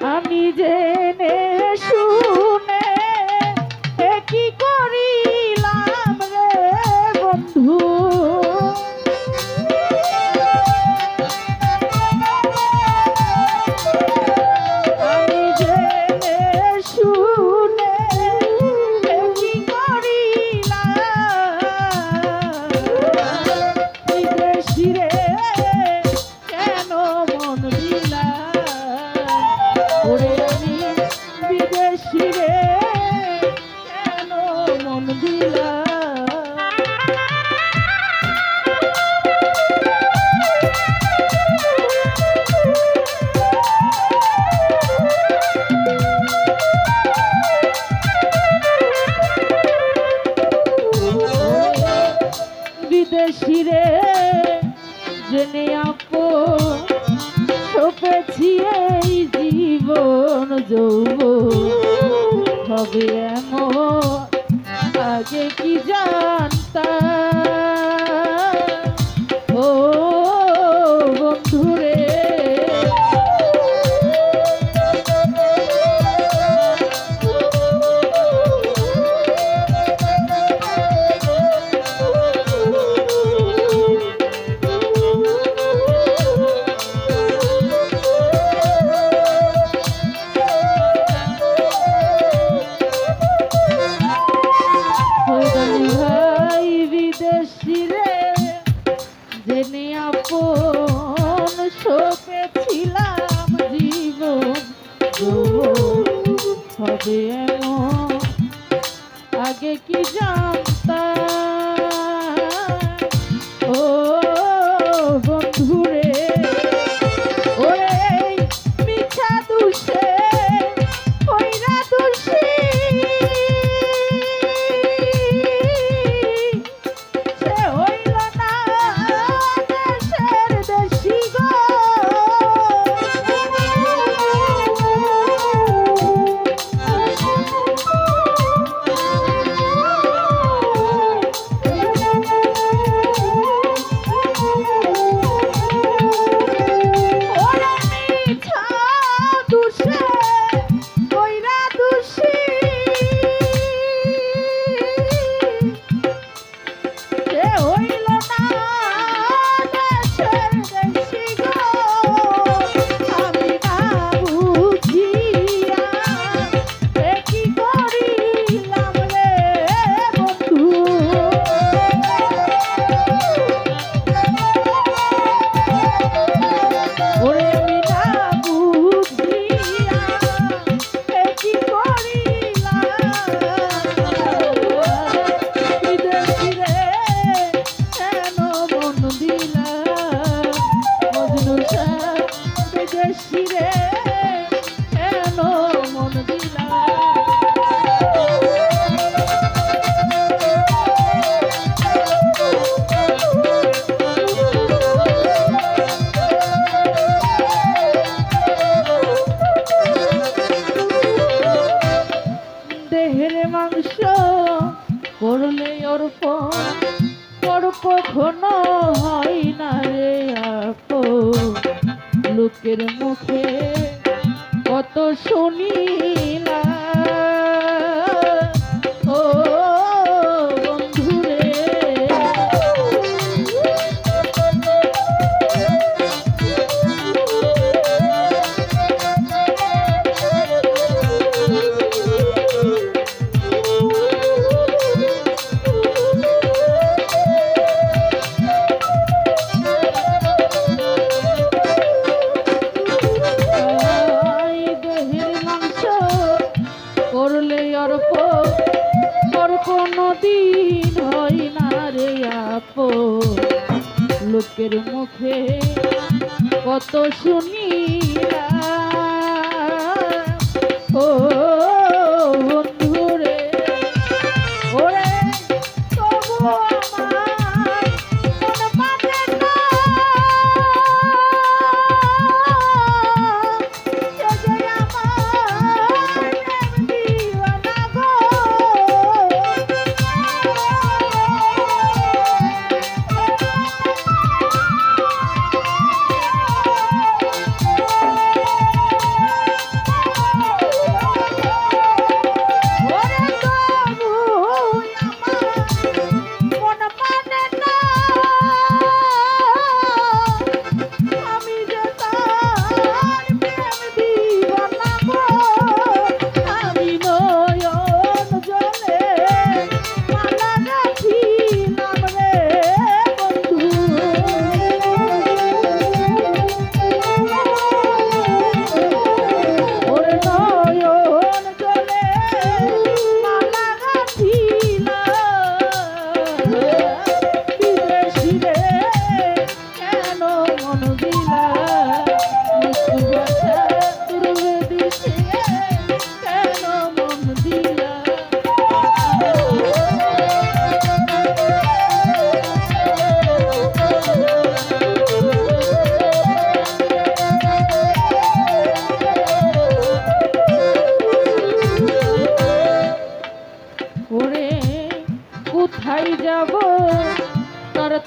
আমি জেনে বিদেশি রে জেনে আপো সপেছি এই জীবন যৌব হবে এমন আগে কি জানতাম? হবে আগে কি যাব বিদেশিরে দেহের মাংস করলে অর্পণ পর কখনো আপো লোকের মুখে কত শুনিয়া ও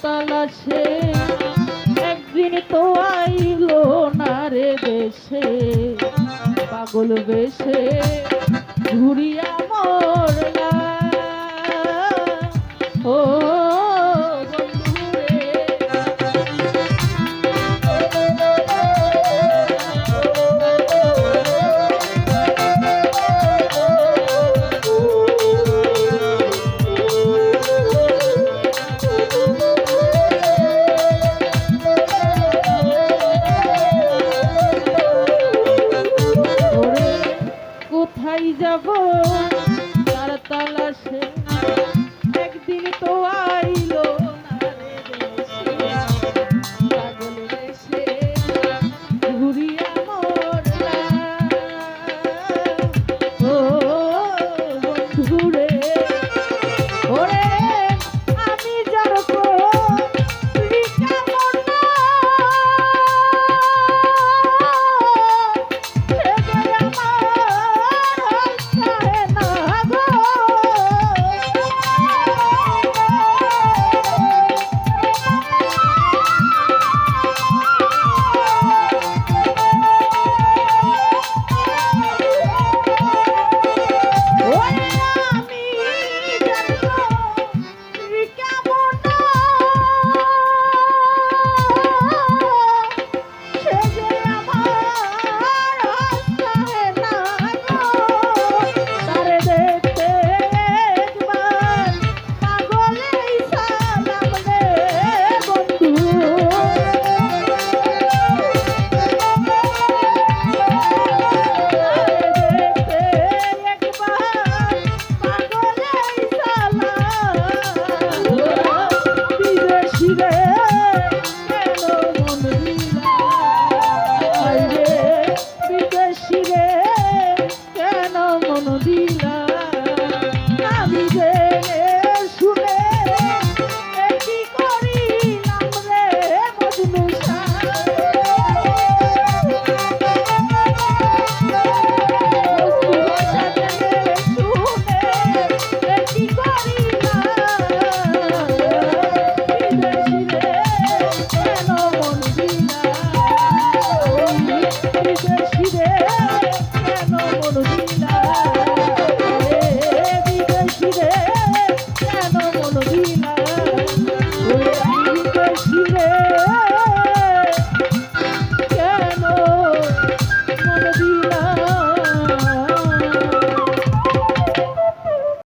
তালাশে। একদিন তো আইল না রে দেশে। পাগল বেশে ঘুরিয়া মরলা